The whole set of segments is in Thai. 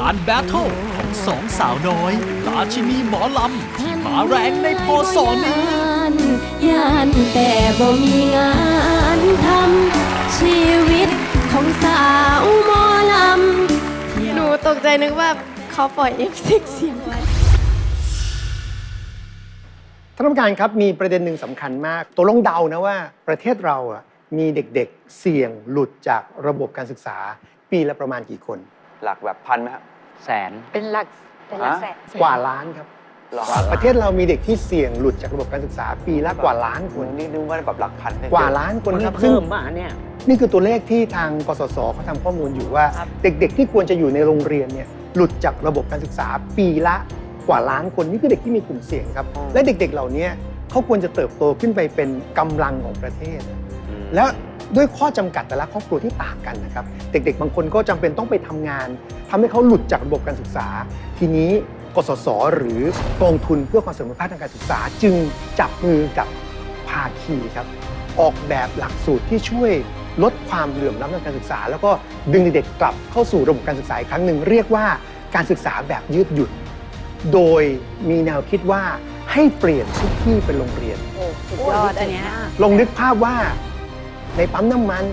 การแบทเทิลของสองสาวน้อย ราชินีหมอลำที่มาแรงในพศนี้ยานแต่บ่มีงานทำชีวิตของสาวหมอลำหนูตกใจนึกว่าเขาปล่อยเอฟซิกเสียงไว้ท่านผู้การครับมีประเด็นหนึ่งสำคัญมากตัวลงเดานะว่าประเทศเราอะมีเด็กๆเสี่ยงหลุดจากระบบการศึกษา ปีละประมาณกี่คน หลักแบบพันไหมครับ แสน เป็นหลักเป็นหลักแสนกว่าล้านครับ หรอประเทศเรามีเด็กที่เสี่ยงหลุดจากระบบการศึกษาปีละกว่าล้านคคนนนี่นึกว่าแบบหลักพันได้กว่าล้านคนมันคก็รับซึ่ง เพิ่มมาเนี่ย นี่คือตัวเลขที่ทางกสศเขาทำข้อมูลอยู่ว่าเด็กๆ ที่ควรจะอยู่ในโรงเรียนเนี่ยหลุดจากระบบการศึกษาปีละกว่าล้านคนนี่คือเด็กที่มีกลุ่มเสี่ยงครับ และเด็กๆ เหล่านี้เขาควรจะเติบโตขึ้นไปเป็นกำลังของประเทศแล้ว ด้วยข้อจำกัดแต่ละครอบครัวที่ต่างกันนะครับ เด็กๆ บางคนก็จำเป็นต้องไปทำงานทำให้เขาหลุดจากระบบการศึกษา ทีนี้กสศหรือกองทุนเพื่อความเสมอภาคทางการศึกษา จึงจับมือกับภาคีครับ ออกแบบหลักสูตรที่ช่วยลดความเหลื่อมล้ำทางการศึกษา แล้วก็ดึงเด็กๆกลับเข้าสู่ระบบการศึกษาอีกครั้งหนึ่งเรียกว่าการศึกษาแบบยืดหยุ่น โดยมีแนวคิดว่าให้เปลี่ยนทุกที่เป็นโรงเรียนสุดยอดอันเนี้ยลองนึกภาพว่า ในปั๊มน้ำมัน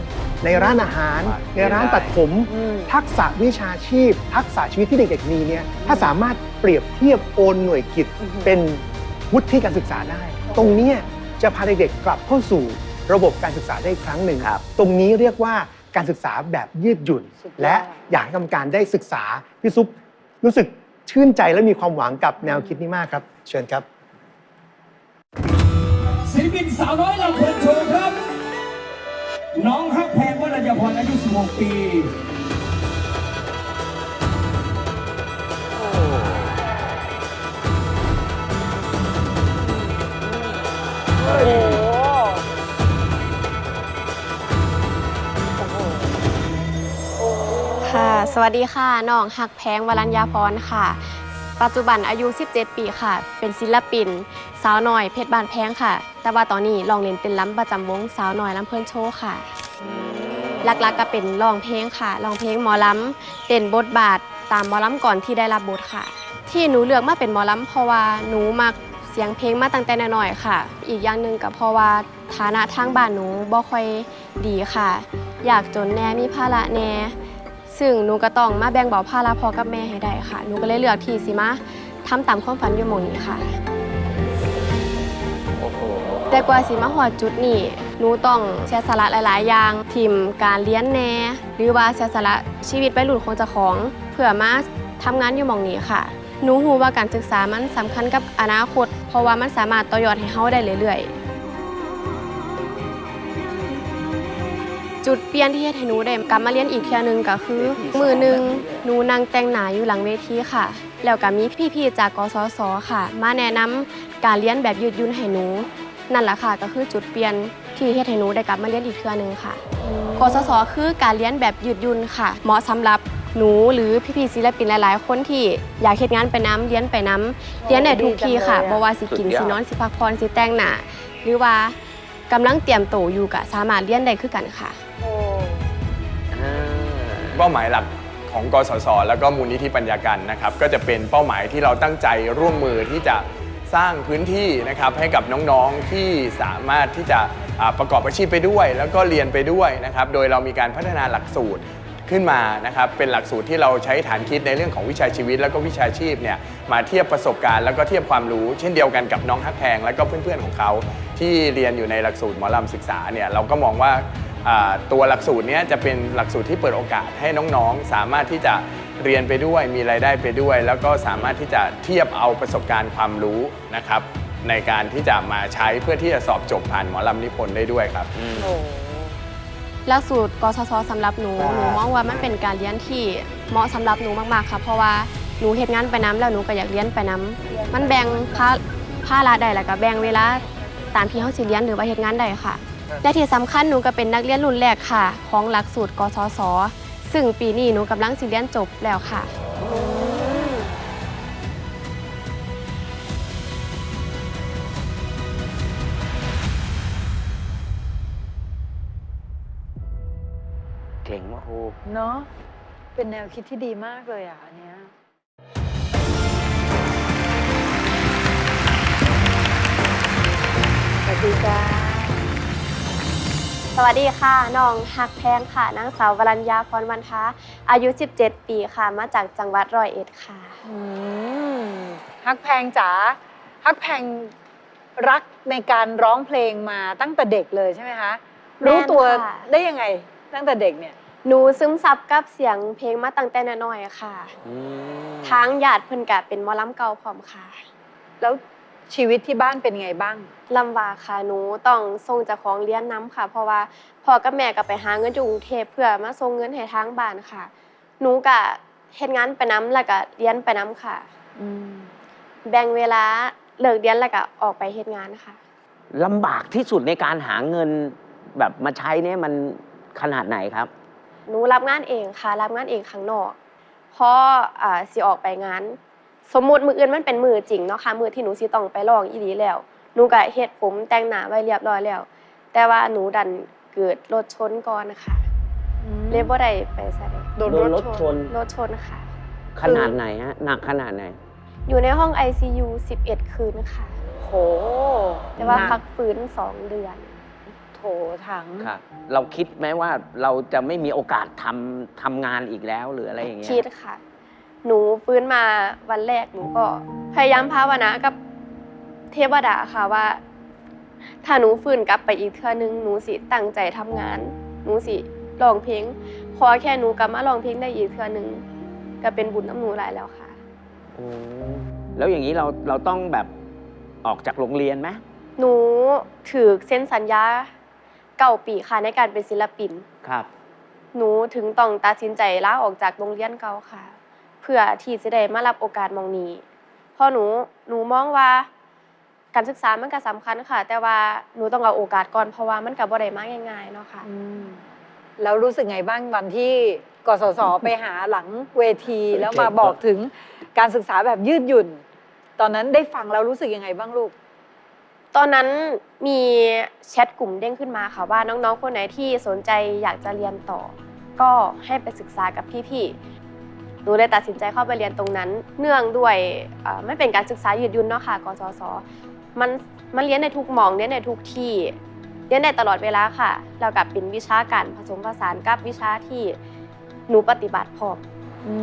ในร้านอาหาร ในร้านตัดผม ทักษะวิชาชีพ ทักษะชีวิตที่เด็กๆมีเนี่ยถ้าสามารถเปรียบเทียบโอนหน่วยกิจเป็นวุฒิการศึกษาได้ ตรงเนี้ยจะพาเด็กๆกลับเข้าสู่ระบบการศึกษาได้อีกครั้งหนึ่งครับตรงนี้เรียกว่าการศึกษาแบบยืดหยุ่นสุดยอดและอยากให้กรรมการได้ศึกษาพี่ซุปรู้สึกชื่นใจและมีความหวังกับแนวคิดนี้มากครับ เชิญครับศิลปินสาวน้อยลำเพลินโชว์ครับ น้องฮักแพงวรัญญพรอายุ 16 ปีค่ะสวัสดีค่ะน้องหักแพงวรัญญาพรค่ะ ปัจจุบันอายุ 17 ปีค่ะ เป็นศิลปิน สาวน้อยเพชรบานแพงค่ะ แต่ว่าตอนนี้ลองเล่นเป็นล้ำประจำวงสาวน้อยล้ำเพิ่อนโชว์ค่ะหลักๆก็เป็นร้องเพลงค่ะร้องเพลงหมอล้ำเด่นบทบาทตามหมอล้ำก่อนที่ได้รับบทค่ะ ที่หนูเลือกมาเป็นหมอล้ำเพราะว่าหนูมักเสียงเพลงมาตั้งแต่น้อยๆค่ะ อีกอย่างหนึ่งก็เพราะว่าฐานะทางบ้านหนูบ่ค่อยดีค่ะ อยากจนแน่มีภาระแน่ซึ่งหนูก็ต้องมาแบ่งเบาภาระพ่อกับแม่ให้ได้ค่ะหนูก็เลยเลือกที่สิมาทำตามความฝันอยู่หมองนี้ค่ะโอ้โห แต่กว่าสิมาหอดจุดนี้หนูต้องเสียสละหลาย ๆ อย่างทิมการเลี้ยนแหน่หรือว่าเสียสละชีวิตไปหลุดของเจ้าของ เพื่อมาทำงานอยู่หมองนี้ค่ะหนูรู้ว่าการศึกษามันสำคัญกับอนาคต เพราะว่ามันสามารถต่อยอดให้เฮาได้เรื่อยๆจุดเปลี่ยนที่เฮ็ดให้หนูได้กลับมาเรียนอีกเทื่หนึงก็คือ มือหนึ่งหนูนั่งแต่งหน้าอยู่หลังเวทีค่ะ แล้วก็มีพี่ๆจากกสศค่ะ มาแนะนำการเรียนแบบยืดยุ่นให้หนู นั่นแหละค่ะก็คือจุดเปลี่ยนที่เฮ็ดให้หนูได้กลับมาเรียนอีกเทื่อหนึงค่ะกสศคือการเรียนแบบยืดหยุ่นค่ะ เหมาะสำหรับหนูหรือพี่ๆศิลปินหลาย ๆ คนที่อยากเฮ็ดงานไปน้ำเรียนไปน้ำเรียนได้ทุกที่ค่ะบ่ว่าสิกินสินอนสิพักผ่อนสิแต่งหน้าหรือว่ากำลังเตรียมโตวอยู่ก็สามารถเรียนได้คือกันค่ะเป้าหมายหลักของกสศแล้วก็มูลนิธิปัญญากันนะครับ ก็จะเป็นเป้าหมายที่เราตั้งใจร่วมมือที่จะ สร้างพื้นที่นะครับให้กับน้องๆที่สามารถที่จะประกอบอาชีพไปด้วย แล้วก็เรียนไปด้วยนะครับโดยเรามีการพัฒนาหลักสูตรขึ้นมานะครับเป็นหลักสูตรที่เราใช้ฐานคิดในเรื่องของวิชาชีวิต แล้วก็วิชาชีพเนี่ยมาเทียบประสบการณ์แล้วก็เทียบความรู้ เช่นเดียวกันกับน้องฮักแพง แล้วก็เพื่อนๆของเขา ที่เรียนอยู่ในหลักสูตรหมอลำศึกษาเนี่ยเราก็มองว่า ตัวหลักสูตรเนี้ยจะเป็นหลักสูตรที่เปิดโอกาสให้น้องๆ สามารถที่จะเรียนไปด้วย มีรายได้ไปด้วย แล้วก็สามารถที่จะเทียบเอาประสบการณ์ความรู้นะครับ ในการที่จะมาใช้เพื่อที่จะสอบจบผ่านหมอลำนิพนธ์ได้ด้วยครับหลักสูตรกศศสำหรับหนูหนูมองว่ามันเป็นการเรียนที่เหมาะสำหรับหนูมากๆค่ะเพราะว่าหนูเฮ็ดงานไปน้ำแล้วหนูก็อยากเรียนไปน้ำมันแบ่งภาภาระได้แล้วก็แบ่งเวลาตามที่เฮาสิเรียนหรือว่าเฮ็ดงานได้ค่ะ และที่สำคัญหนูก็เป็นนักเรียนรุ่นแรกค่ะ ของหลักสูตรกศศซึ่งปีนี้หนูกำลังสิเรียนจบแล้วค่ะเก่งมากครูเนาะเป็นแนวคิดที่ดีมากเลยอะอันเนี้ยสวัสดีจ้า สวัสดีค่ะน้องฮักแพงค่ะนางสาววรัญญาพรวันทาอายุ 17 ปีค่ะ มาจากจังหวัดร้อยเอ็ดค่ะอืมฮักแพงจ๋าฮักแพงรักในการร้องเพลงมาตั้งแต่เด็กเลยใช่ไหมคะแม่นรู้ตัวค่ะได้ยังไงตั้งแต่เด็กเนี่ย หนูซึมซับกับเสียงเพลงมาตั้งแต่น้อยๆค่ะทางญาติเพิ่นกะเป็นหมอลำเก่าพร้อมค่ะ แล้ว ชีวิตที่บ้านเป็นไงบ้าง ลำบากค่ะหนูต้องส่งเจากของเรียนน้ำค่ะ เพราะว่าพ่อกับแม่ก็ไปหาเงินอยู่กรุงเทพเพื่อมาส่งเงินให้ทางบ้านค่ะ หนูกะเฮ็ดงานไปน้ำแล้วก็เรียนไปน้ำค่ะแบ่งเวลาเลิกเรียนแล้วก็ออกไปเฮ็ดงานค่ะ ลำบากที่สุดในการหาเงินแบบมาใช้เนี่ยมันขนาดไหนครับ หนูรับงานเองค่ะ รับงานเองข้างนอกพออ่าสิออกไปงาน สมมุติมืออื่นมันเป็นมือจริงเนาะค่ะมือที่หนูสิต้องไปลองอีหลีแล้วหนูก็เฮ็ดผมแต่งหน้าไว้เรียบร้อยแล้ว แต่ว่าหนูดันเกิดรถชนก่อนนะคะเลยบ่ได้ไปแสดงโดนโดนรถชนรถชนค่ะ ขนาดไหนฮะหนักขนาดไหน อยู่ในห้อง ICU 11 คืนค่ะโหแต่ว่าหนักพักฟื้น2เดือน โถถังครับเราคิดไหมว่าเราจะไม่มีโอกาสทำทำงานอีกแล้วหรืออะไรอย่างเงี้ยคิดค่ะ หนูฟื้นมาวันแรกหนูก็พยายามภาวนากับเทวดาค่ะว่า ถ้าหนูฟื้นกลับไปอีกเทื่อนึงหนูสิตั้งใจทำงาน หนูสิร้องเพลงขอแค่หนูกลับมาร้องเพลงได้อีกเทื่อนึงก็เป็นบุญน้ำหนูหลายแล้วค่ะโอ้แล้วอย่างนี้เราเราต้องแบบออกจากโรงเรียนไหมหนูถือเซ็นสัญญาเก่าปีค่ะในการเป็นศิลปินครับ หนูถึงต้องตัดสินใจลาออกจากโรงเรียนเก่าค่ะเพื่อที่จะได้มารับโอกาสมองนี้เพราะหนูหนูมองว่าการศึกษามันก็สำคัญค่ะ แต่ว่าหนูต้องเอาโอกาสก่อนเพราะว่ามันก็บ่ได้มาง่ายๆเนาะค่ะอืมแล้วรู้สึกไงบ้างวันที่กสศไปหาหลังเวที แล้วมาบอกถึงการศึกษาแบบยืดหยุ่น ตอนนั้นได้ฟังแล้วรู้สึกยังไงบ้างลูก ตอนนั้นมีแชทกลุ่มเด้งขึ้นมาค่ะว่าน้องๆคนไหนที่สนใจอยากจะเรียนต่อ ก็ให้ไปศึกษากับพี่ๆห นูเลยตัดสินใจเข้าไปเรียนตรงนั้น เนื่องด้วยเอ่อไม่เป็นการศึกษายืดหยุ่นเนาะค่ะกศศมันมันเรียนในทุกหมองเรียนในทุกที่เรียนได้ตลอดเวลาค่ะแล้วกับเป็นวิชาการผสมผสานกับวิชาที่หนูปฏิบัติพร้อมอื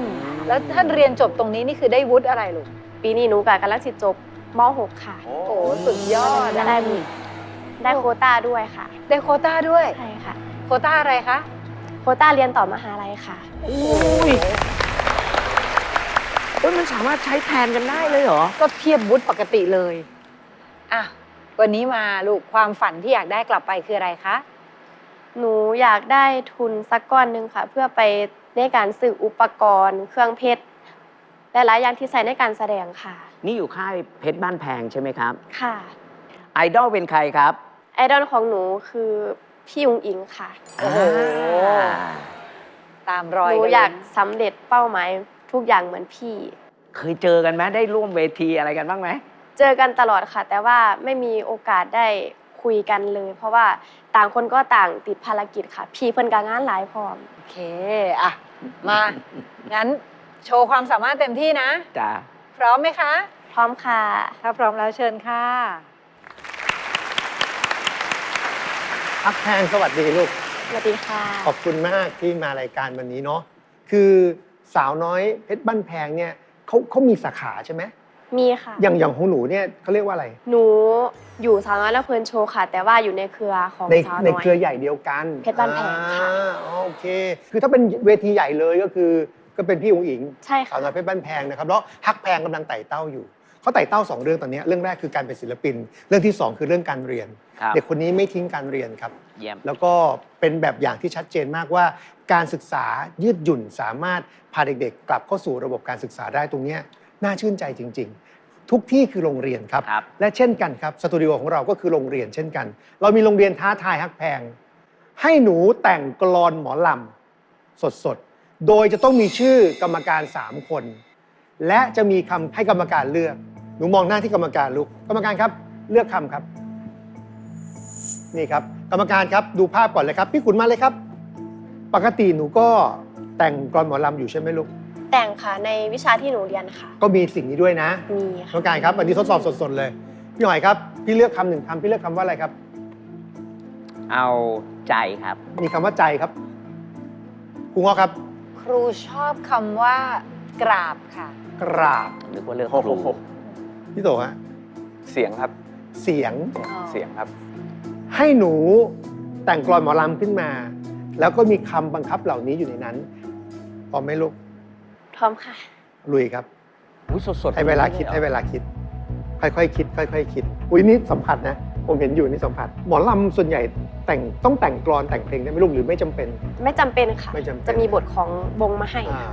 มแล้วถ้าเรียนจบตรงนี้นี่คือได้วุฒิอะไรลูกปีนี้หนูกับกำลังสิจบม .6 ค่ะ โอ้โหสุดยอดได้อะได้ได้โควต้าด้วยค่ะ ได้โควต้าด้วยใช่ค่ะ โควต้าอะไรคะ โควต้าเรียนต่อมหาลัยค่ะ อุ้ยเอ้ยมันสามารถใช้แทนกันได้เลยเหรอ ก็เทียบวุฒิปกติเลย อะ วันนี้มาลูกความฝันที่อยากได้กลับไปคืออะไรคะ หนูอยากได้ทุนสักก้อนหนึ่งค่ะ เพื่อไปในการซื้ออุปกรณ์ เครื่องเพชรและหลายอย่างที่ใช้ในการแสดงค่ะ นี่อยู่ค่ายเพชรบ้านแพงใช่ไหมครับ ค่ะ ไอดอลเป็นใครครับ ไอดอลของหนูคือ พี่ยุงอิงค่ะโอ้โหอ่าตามรอยหนูกันเลอยากสำเร็จเป้าหมายทุกอย่างเหมือนพี่ เคยเจอกันไหมได้ร่วมเวทีอะไรกันบ้างไหมเจอกันตลอดค่ะ แต่ว่าไม่มีโอกาสได้คุยกันเลย เพราะว่าต่างคนก็ต่างติดภารกิจค่ะ พี่เพิ่นกางานหลายพร้อม โอเคอะมา งั้นโชว์ความสามารถเต็มที่นะ จ้าพร้อมไหมคะ พร้อมค่ะ ถ้าพร้อมแล้วเชิญค่ะ พักแพงสวัสดีลูก สวัสดีค่ะ ขอบคุณมากที่มารายการวันนี้เนาะคือสาวน้อยเพชรบ้านแพงเนี่ยเขาเขามีสาขาใช่ไหมมีค่ะ อย่างอย่างของหนูเนี่ยเขาเรียกว่าอะไร หนูอยู่สาวน้อยและเพลินโชว์ค่ะ แต่ว่าอยู่ในเครือของในสาวในน้อยเครือใหญ่เดียวกันเพชรบ้านแพงค่ะอ่าโอเค คือถ้าเป็นเวทีใหญ่เลยก็คือ ก็เป็นพี่อุ๋งอิงใช่สาค่ะวน้อยเพชรบ้านแพงนะครับแล้วฮักแพงกำลังไต่เต้าอยู่ เขาไต่เต้าสองเรื่องตอนเนี้ยเรื่องแรกคือการเป็นศิลปิน เรื่องที่สองคือเรื่องการเรียนครับเด็กคนนี้ไม่ทิ้งการเรียนครับเยี่ยมแล้วก็เป็นแบบอย่างที่ชัดเจนมากว่า การศึกษายืดหยุ่นสามารถพาเด็กๆ กลับเข้าสู่ระบบการศึกษาได้ตรงเนี้ยน่าชื่นใจจริง ๆ ทุกที่คือโรงเรียนครับครับและเช่นกันครับสตูดิโอของเราก็คือโรงเรียนเช่นกัน เรามีโรงเรียนท้าทายฮักแพง ให้หนูแต่งกลอนหมอลำสดๆโดยจะต้องมีชื่อกรรมการ 3 คน และจะมีคำให้กรรมการเลือก หนูมองหน้าที่กรรมการลูกกรรมการครับ เลือกคำครับ นี่ครับ กรรมการครับดูภาพก่อนเลยครับ พี่ขุนมาเลยครับ ปกติหนูก็แต่งกลอนหมอลำอยู่ใช่ไหมลูก แต่งค่ะในวิชาที่หนูเรียนค่ะ ก็มีสิ่งนี้ด้วยนะมีน้ค่ะองกายครับวันนี้ทดสอบสดๆเลย พี่หน่อยครับ พี่เลือกคำหนึ่งคำพี่เลือกคำว่าอะไรครับ เอาใจครับ มีคำว่าใจครับครูง้อครับ ครูชอบคำว่ากราบค่ะ กราบ หรือว่าเลือกโอ้ครูโห พี่โตฮะเสียงครับ เสียงเสียงครับ ให้หนูแต่งกลอนหมอลำขึ้นมา แล้วก็มีคำบังคับเหล่านี้อยู่ในนั้นพร้อมไหมลูกพร้อมค่ะ ลุยครับอุ๊ยสดๆให้เวลาคิดให้เวลาคิด ค่อยๆคิด ค่อยๆคิด อุ้ยนี่สัมผัสนะ ผมเห็นอยู่นี่สัมผัส หมอลำส่วนใหญ่แต่งต้องแต่งกลอนแต่งเพลงได้ไหมลูกหรือไม่จำเป็น ไม่จำเป็นค่ะไม่จำเป็นจะมีบทของวงมาให้อ่า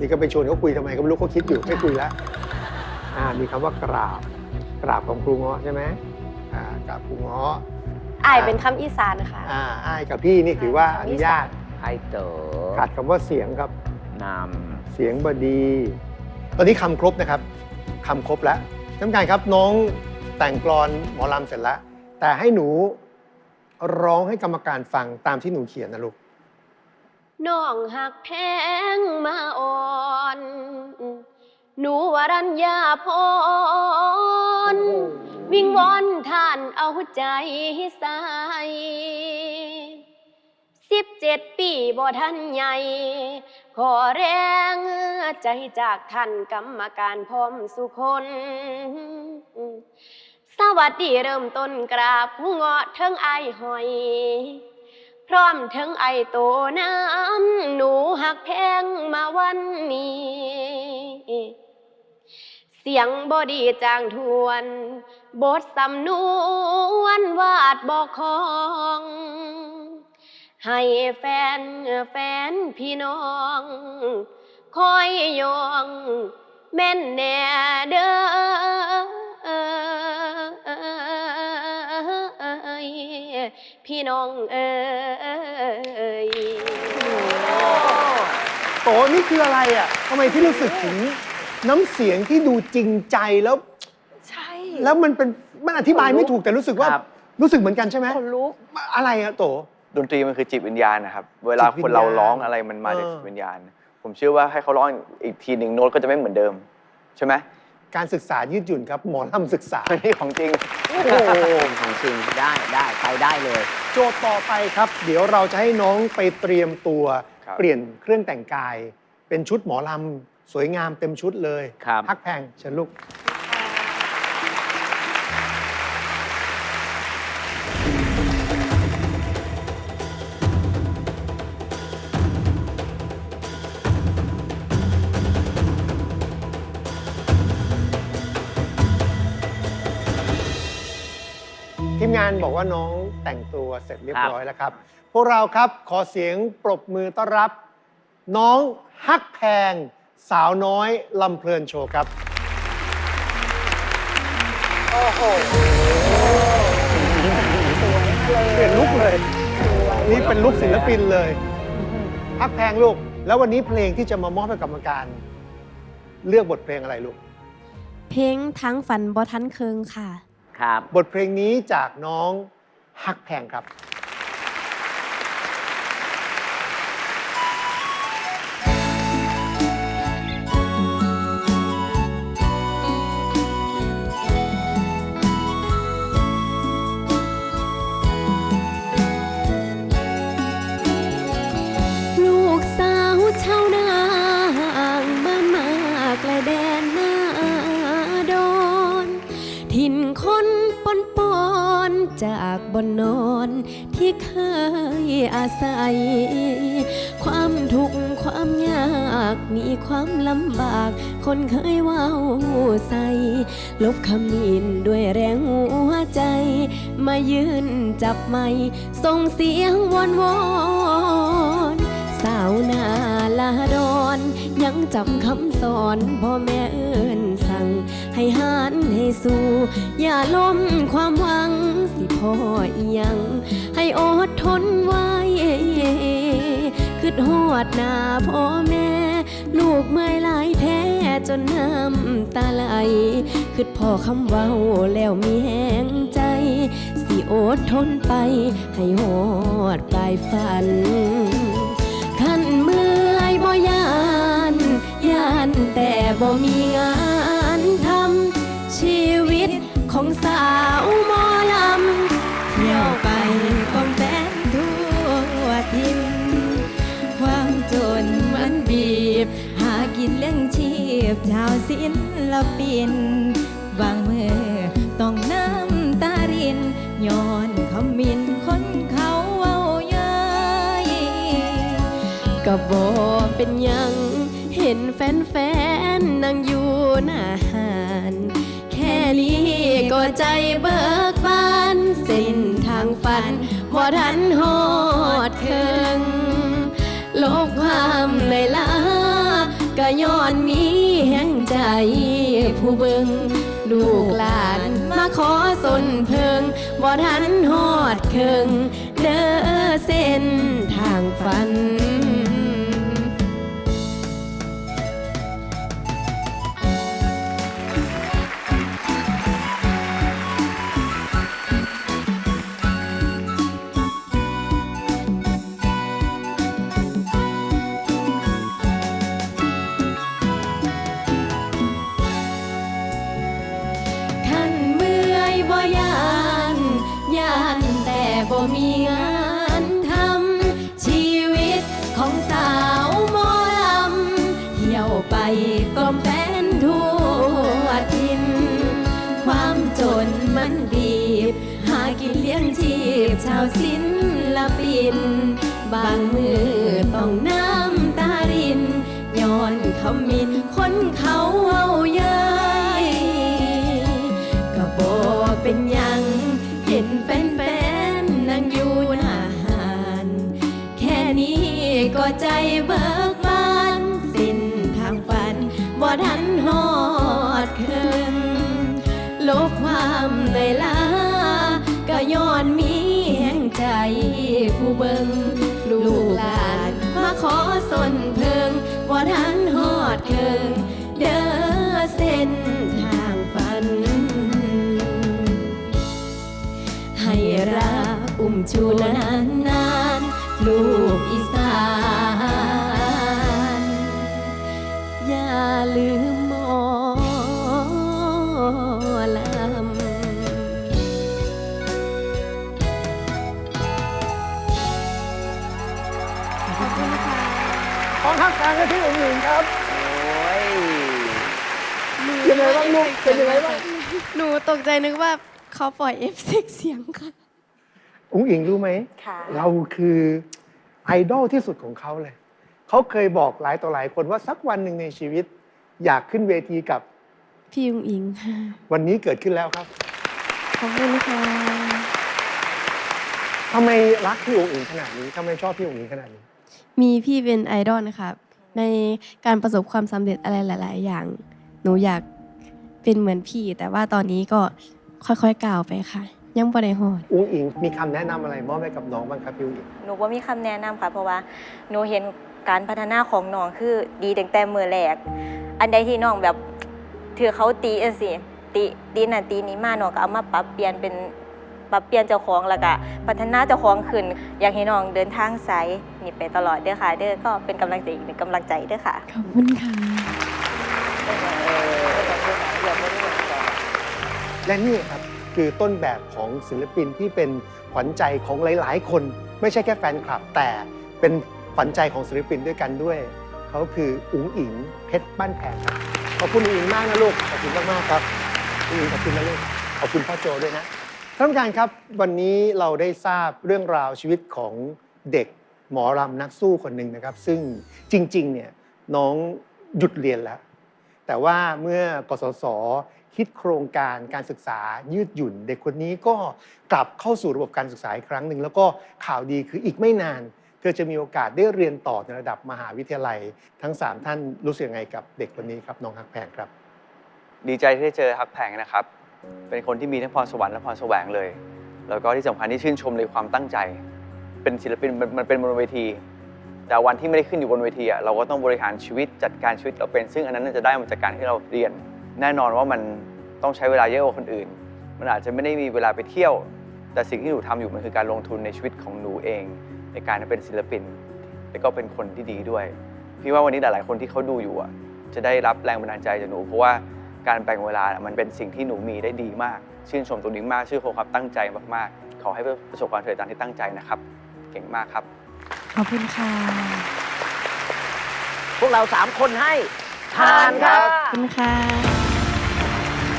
นี่ก็ไปชวนเขาคุยทำไมก็ไม่รู้เขาคิดอยู่ไม่คุยแล้วอ่า มีคำว่ากราบ กราบของครูเงาะใช่ไหมอ่ากราบครูเงาะอ้ายเป็นคำอีสานค่ะอ่าอ้ายกับพี่นี่ถือว่าอนุญาตไอเต๋อขาดคำว่าเสียงครับนเสียงบดี ตอนนี้คำครบนะครับคำครบแล้วท่านผู้การครับน้องแต่งกลอนหมอลำเสร็จแล้ว แต่ให้หนูร้องให้กรรมการฟังตามที่หนูเขียนนะลูกน้องหักแพงมาอ่อน หนูวรัญญาพร วิงวอนท่านเอาใจใส่สิบเจ็ดปีบ่ทันใหญ่ ขอแรงใจจากท่านกรรมการพร้อมสุคน สวัสดีเริ่มต้นกราบผู้เงาะเทิงไอายหอย พร้อมถึงไอโตน้ำหนูหักแพงมาวันนี้ เสียงบอดีจางทวน บทสำนวนวาดบอกของ ให้แฟนแฟนพี่น้อง คอยยองแม่นแน่เด้อพี่น้องเอ้ยโตนี่คืออะไรอะทำไมที่รู้สึกถึง น้ำเสียงที่ดูจริงใจแล้ว ใช่ แล้วมันเป็นมันอธิบายไม่ถูกแต่รู้สึกว่าครับ รู้สึกเหมือนกันใช่ไหมคนลุก อะไรอะโต ดนตรีมันคือจิตวิญญาณนะครับเวลาจิตวิญญาณคนเราร้องอะไรมันมาจากเออ จิตวิญญาณ ผมเชื่อว่าให้เขาร้องอีกทีหนึ่งโน้ตก็จะไม่เหมือนเดิม ใช่ไหมการศึกษายืดหยุ่นครับหมอลำศึกษา อันนี้ของจริงำโอ้โหของจริงได้ได้ไปได้เลย โจทย์ต่อไปครับ เดี๋ยวเราจะให้น้องไปเตรียมตัว ครับ เปลี่ยนเครื่องแต่งกาย เป็นชุดหมอลำ สวยงามเต็มชุดเลยครับฮักแพงเชิญลูก ทีมงานบอกว่าน้องแต่งตัวเสร็จเรียบครับร้อยแล้วครับ พวกเราครับขอเสียงปรบมือต้อนรับ น้องฮักแพง สาวน้อยลำเพลินโชว์ครับโอ้โหเปลี่ยนลุกเลย นี่เป็นลุกศิลปินเลยฮักแพงลูก แล้ววันนี้เพลงที่จะมามอบให้กรรมการ เลือกบทเพลงอะไรลูก เพลงทั้งฝันบ่ทันเคิงค่ะ ครับ บทเพลงนี้จากน้องฮักแพงครับ บนนอนที่เคยอาศัย ความทุกข์ความยากมีความลำบาก คนเคยว้าวใส่ลบคำนินด้วยแรงหัวใจ มายืนจับไม้ส่งเสียงวอนวอนสาวนาลาดอนยังจำคำสอนพ่อแม่เอิ้นสั่ง ให้หันให้สู้ อย่าล้มความหวัง อียัง ให้อดทนไว้คือหอดหน้าพ่อแม่ ลูกเมื่อยหลายแท้จนน้ำตาไหลคือพ่อคำเว้าแล้วมีแหงใจ สิอดทนไป ให้หอดปลายฝันขันเมื่อยานยานแต่บ่มีงานทำชีวิตของสาวหมอลำ ปกองแต้นทั่วทินความจนมันบีบ หากินเลี้ยงชีพชาวศิลปิน บางเมื่อต้องน้ำตารินย้อนคำมินคนเขาเอาเย้ยก็บอกเป็นยังเห็นแฟนๆนั่งอยู่หน้าหานแค่นี้ก็ใจเบิก บ่ทันหอดเคิงโลกความเลยล้าก็ย้อนมีแห่งใจผู้เบิงลูกหลานมาขอสนเพิงบ่ทันหอดเคิงเด้อเส้น ศิลปิน บางมือต้องน้ำตาริน ย้อนคำมินคนเขาเอาเย้ยก็บอเป็นยังเห็นแฟนๆนั่งอยู่หน้าหาน แค่นี้ก็ใจเบิกบ เบิงลูกหลานมาขอสนเพิงว่าทันหอดเคิงเด้อเส้นทางฝัน ให้รักอุ้มชูนานนานๆลูกอีส ของฮักแพงและพี่อุ๋งอิงครับ โอ้ยยังไงบ้างลูกเป็นยังไงบ้างหนูตกใจนึกว่าเขาปล่อยเอฟเซ็กเสียงค่ะอุ๋งอิงรู้ไหม ค่ะ เราคือไอดอลที่สุดของเขาเลย เขาเคยบอกหลายต่อหลายคนว่าสักวันหนึ่งในชีวิต อยากขึ้นเวทีกับ พี่ยุงอิงค่ะวันนี้เกิดขึ้นแล้วครับขอบคุณค่ะทำไมรักพี่อุ๋งอิงขนาดนี้ทำไมชอบพี่อุ๋งอิงขนาดนี้ มีพี่เป็นไอดอลนะคะ ในการประสบความสำเร็จอะไรหลาย ๆ อย่าง หนูอยากเป็นเหมือนพี่ แต่ว่าตอนนี้ก็ค่อยๆก้าวไปค่ะ ยังบ่ได้ฮอด อุ๋งอิงมีคำแนะนำอะไรมอบให้กับน้องบ้างครับพี่อุ๋งอิงหนูว่ามีคำแนะนำค่ะ เพราะว่าหนูเห็นการพัฒนาของน้องคือดีตั้งแต่มือแรก อันใดที่น้องแบบถือเขาตีเอสิตีตีนั่นตีนี้มาน้องก็เอามาปรับเปลี่ยนเป็น ปรับเปลี่ยนเจ้าของแล้วก็พัฒนาเจ้าของขึ้น อยากให้น้องเดินทางสายนี่ไปตลอดเด้อค่ะ เด้อก็เป็นกำลังใจอีกหนึ่งกำลังใจเด้อค่ะ ขอบคุณค่ะ และนี่ครับคือต้นแบบของศิลปินที่เป็นขวัญใจของหลาย ๆ คน ไม่ใช่แค่แฟนคลับ แต่เป็นขวัญใจของศิลปินด้วยกันด้วย เขาคืออุ๋งอิงเพชรบ้านแพงครับขอบคุณอุ๋งอิงมากนะลูกขอบคุณมากๆครับอุ๋งอิงขอบคุณนะลูกขอบคุณพ่อโจด้วยนะ ท่านผู้การครับวันนี้เราได้ทราบเรื่องราวชีวิตของเด็กหมอรำนักสู้คนหนึ่งนะครับ ซึ่งจริงๆเนี่ยน้องหยุดเรียนแล้ว แต่ว่าเมื่อกสศคิดโครงการการศึกษายืดหยุ่น เด็กคนนี้ก็กลับเข้าสู่ระบบการศึกษาอีกครั้งหนึ่งแล้วก็ข่าวดีคืออีกไม่นาน เธอจะมีโอกาสได้เรียนต่อในระดับมหาวิทยาลัย ทั้ง 3 ท่านรู้สึกยังไงกับเด็กคนนี้ครับน้องฮักแพงครับ ดีใจที่ได้เจอฮักแพงนะครับ เป็นคนที่มีทั้งพรสวรรค์และพรแสวงเลย แล้วก็ที่สำคัญที่ชื่นชมในความตั้งใจ เป็นศิลปินมันมันเป็นบนเวที แต่วันที่ไม่ได้ขึ้นอยู่บนเวทีอะเราก็ต้องบริหารชีวิตจัดการชีวิตเราเป็น ซึ่งอันนั้นน่าจะได้มาจากการที่เราเรียน แน่นอนว่ามันต้องใช้เวลาเยอะกว่าคนอื่น มันอาจจะไม่ได้มีเวลาไปเที่ยว แต่สิ่งที่หนูทำอยู่มันคือการลงทุนในชีวิตของหนูเอง ในการเป็นศิลปิน และก็เป็นคนที่ดีด้วย พี่ว่าวันนี้หลายๆคนที่เขาดูอยู่อะจะได้รับแรงบันดาลใจจากหนูเพราะว่า การแบ่งเวลาน่ะมันเป็นสิ่งที่หนูมีได้ดีมาก ชื่นชมตัวนี้มาก ชื่นชมความตั้งใจมากๆ ขอให้ประสบความสำเร็จตามที่ตั้งใจนะครับ เก่งมากครับ ขอบคุณค่ะ พวกเราสามคนให้ทานครับ ขอบคุณค่ะ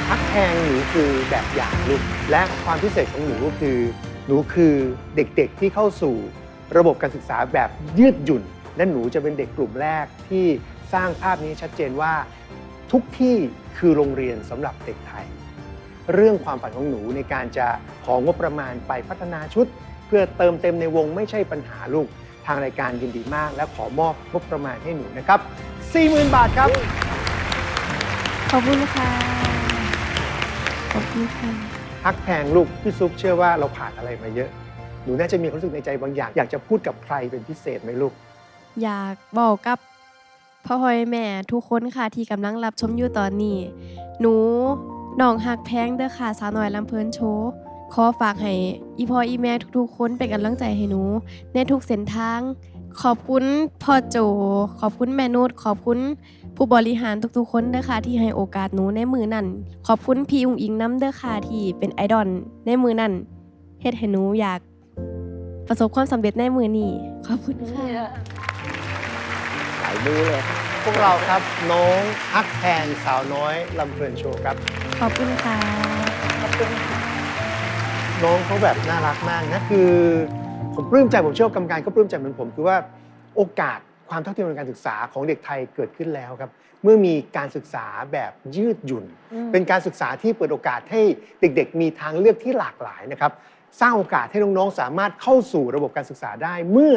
ฮักแพงหนูคือแบบอย่างลูกและความพิเศษของหนูก็คือ หนูคือเด็กๆที่เข้าสู่ระบบการศึกษาแบบยืดหยุ่น และหนูจะเป็นเด็กกลุ่มแรกที่สร้างภาพนี้ชัดเจนว่า ทุกที่คือโรงเรียนสำหรับเด็กไทย เรื่องความฝันของหนูในการจะของงบประมาณไปพัฒนาชุด เพื่อเติมเต็มในวงไม่ใช่ปัญหาลูก ทางรายการยินดีมาก และขอมอบงบประมาณให้หนูนะครับ 40,000 บาทครับ ขอบคุณค่ะ ขอบคุณค่ะ ฮักแพงลูกพี่ซุปเชื่อว่าเราผ่านอะไรมาเยอะ หนูน่าจะมีความรู้สึกในใจบางอย่าง อยากจะพูดกับใครเป็นพิเศษไหมลูก อยากบอกกับ พ่อพ่อแม่ทุกคนค่ะที่กำลังรับชมอยู่ตอนนี้ หนูน้องหักแพงเด้อค่ะสาวน้อยลำเพลินโชว์ขอฝากให้อีพ่ออีแม่ทุกๆคนเป็นกำลังใจให้หนู ในทุกเส้นทาง ขอบคุณพ่อโจ ขอบคุณแม่นุชขอบคุณผู้บริหารทุกๆคนเด้อค่ะที่ให้โอกาสหนูในมือนั่นขอบคุณพี่อุ๋งอิงน้ำเด้อค่ะที่เป็นไอดอลในมือนั่นเฮ็ดให้หนูอยากประสบความสำเร็จในมือนี้ขอบคุณค่ะายมือเลย พวกเราครับน้องฮักแพงสาวน้อยลำเพลินโชว์ครับ ขอบคุณค่ะ ขอบคุณค่ะ น้องเขาแบบน่ารักมากนะคือ ผมปลื้มใจผมเชื่อว่ากรรมการก็ปลื้มใจเหมือนผมคือว่าโอกาสความเท่าเทียมในการศึกษาของเด็กไทยเกิดขึ้นแล้วครับ เมื่อมีการศึกษาแบบยืดหยุ่น อืม เป็นการศึกษาที่เปิดโอกาสให้เด็ก ๆ มีทางเลือกที่หลากหลายนะครับ สร้างโอกาสให้น้องๆสามารถเข้าสู่ระบบการศึกษาได้ เมื่อ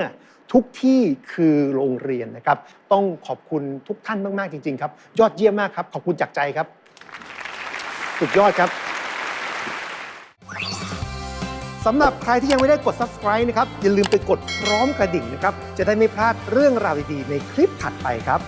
ทุกที่คือโรงเรียนนะครับ ต้องขอบคุณทุกท่านมาก ๆ จริง ๆ ครับ ยอดเยี่ยมมากครับ ขอบคุณจากใจครับ สุดยอดครับสำหรับใครที่ยังไม่ได้กด subscribe นะครับ อย่าลืมไปกดพร้อมกระดิ่งนะครับ จะได้ไม่พลาดเรื่องราวดี ๆ ในคลิปถัดไปครับ